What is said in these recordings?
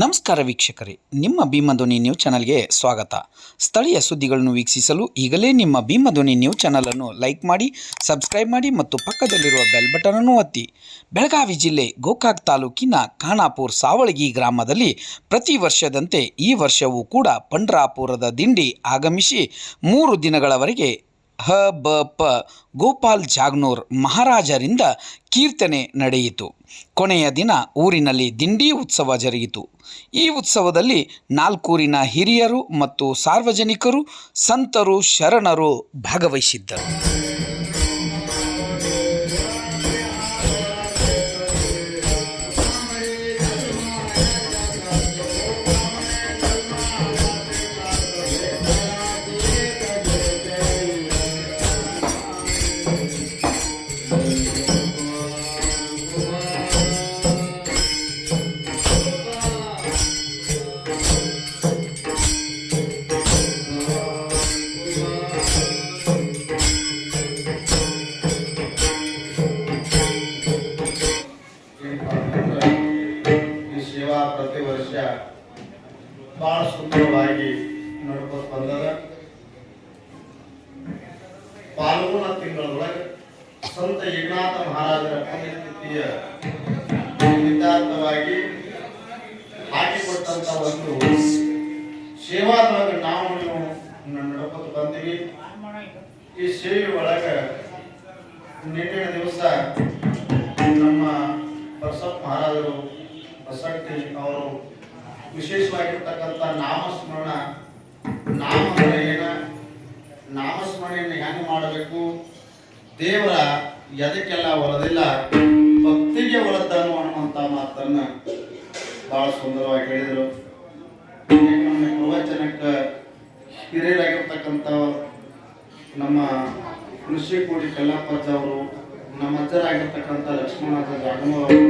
ನಮಸ್ಕಾರ ವೀಕ್ಷಕರೇ, ನಿಮ್ಮ ಭೀಮಧ್ವನಿ ನ್ಯೂಸ್ ಚಾನಲ್ಗೆ ಸ್ವಾಗತ. ಸ್ಥಳೀಯ ಸುದ್ದಿಗಳನ್ನು ವೀಕ್ಷಿಸಲು ಈಗಲೇ ನಿಮ್ಮ ಭೀಮಧ್ವನಿ ನ್ಯೂಸ್ ಚಾನಲನ್ನು ಲೈಕ್ ಮಾಡಿ, ಸಬ್ಸ್ಕ್ರೈಬ್ ಮಾಡಿ ಮತ್ತು ಪಕ್ಕದಲ್ಲಿರುವ ಬೆಲ್ ಬಟನ್ ಅನ್ನು ಒತ್ತಿ. ಬೆಳಗಾವಿ ಜಿಲ್ಲೆ ಗೋಕಾಕ್ ತಾಲೂಕಿನ ಖಾನಾಪುರ್ ಸಾವಳಗಿ ಗ್ರಾಮದಲ್ಲಿ ಪ್ರತಿ ವರ್ಷದಂತೆ ಈ ವರ್ಷವೂ ಕೂಡ ಪಂಡ್ರಾಪುರದ ದಿಂಡಿ ಆಗಮಿಸಿ ಮೂರು ದಿನಗಳವರೆಗೆ ಹ, ಬ, ಪ ಗೋಪಾಲ್ ಜಾಗ್ನೂರ್ ಮಹಾರಾಜರಿಂದ ಕೀರ್ತನೆ ನಡೆಯಿತು. ಕೊನೆಯ ದಿನ ಊರಿನಲ್ಲಿ ದಿಂಡಿ ಉತ್ಸವ ಜರುಗಿತು. ಈ ಉತ್ಸವದಲ್ಲಿ ನಾಲ್ಕೂರಿನ ಹಿರಿಯರು ಮತ್ತು ಸಾರ್ವಜನಿಕರು, ಸಂತರು, ಶರಣರು ಭಾಗವಹಿಸಿದ್ದರು. ಪ್ರತಿ ವರ್ಷ ಬಹಳ ಸುಂದರವಾಗಿ ನಡ್ಕೊತ ಬಂದದ ಪಾಲ್ಗುಣ ತಿಂಗಳೊಳಗೆ ಸಂತ ಏಕನಾಥ ಮಹಾರಾಜರ ಪುಣ್ಯತಿಥಿಯ ನಿಮಿತ್ತಾರ್ಥವಾಗಿ ಹಾಕಿಕೊಟ್ಟಂತ ಒಂದು ಸೇವಾದೊಳಗೆ ನಾವು ನಡ್ಕೋತ ಬಂದೀವಿ. ಈ ಸೇವೆ ಒಳಗೆ ನಿನ್ನೆ ದಿವಸ ನಮ್ಮ ಬಸಪ್ಪ ಮಹಾರಾಜರು ಅವರು ವಿಶೇಷವಾಗಿರ್ತಕ್ಕಂಥ ನಾಮಸ್ಮರಣ ನಾಮ ಅಂದ್ರೆ ಏನ ನಾಮಸ್ಮರಣೆಯನ್ನು ಹೆಂಗೆ ಮಾಡಬೇಕು? ದೇವರ ಎದಕ್ಕೆಲ್ಲ ಒಲದಿಲ್ಲ ಭಕ್ತಿಗೆ ಒಲದ್ದನು ಅನ್ನುವಂಥ ಮಾತನ್ನ ಬಹಳ ಸುಂದರವಾಗಿ ಹೇಳಿದರು. ನಮ್ಮ ಪ್ರವಚನಕ್ಕೆ ಹಿರಿಯರಾಗಿರ್ತಕ್ಕಂಥ ನಮ್ಮ ಕೃಷಿ ಕೋಡಿ ಕಲ್ಲಪ್ಪಜ್ಜ ಅವರು, ನಮ್ಮ ಅಜ್ಜರಾಗಿರ್ತಕ್ಕಂಥ ಲಕ್ಷ್ಮಣಾಜ ಜಾಗಮ ಅವರು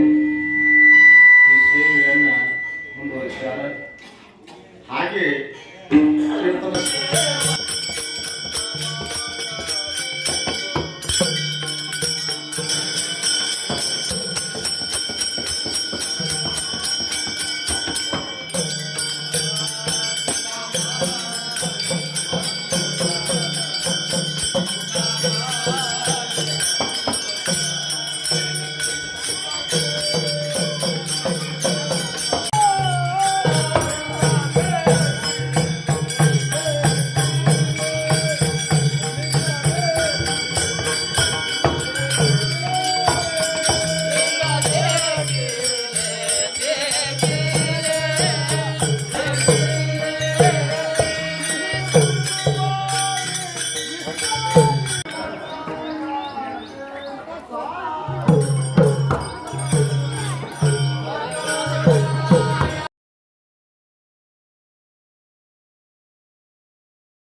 కీర్తన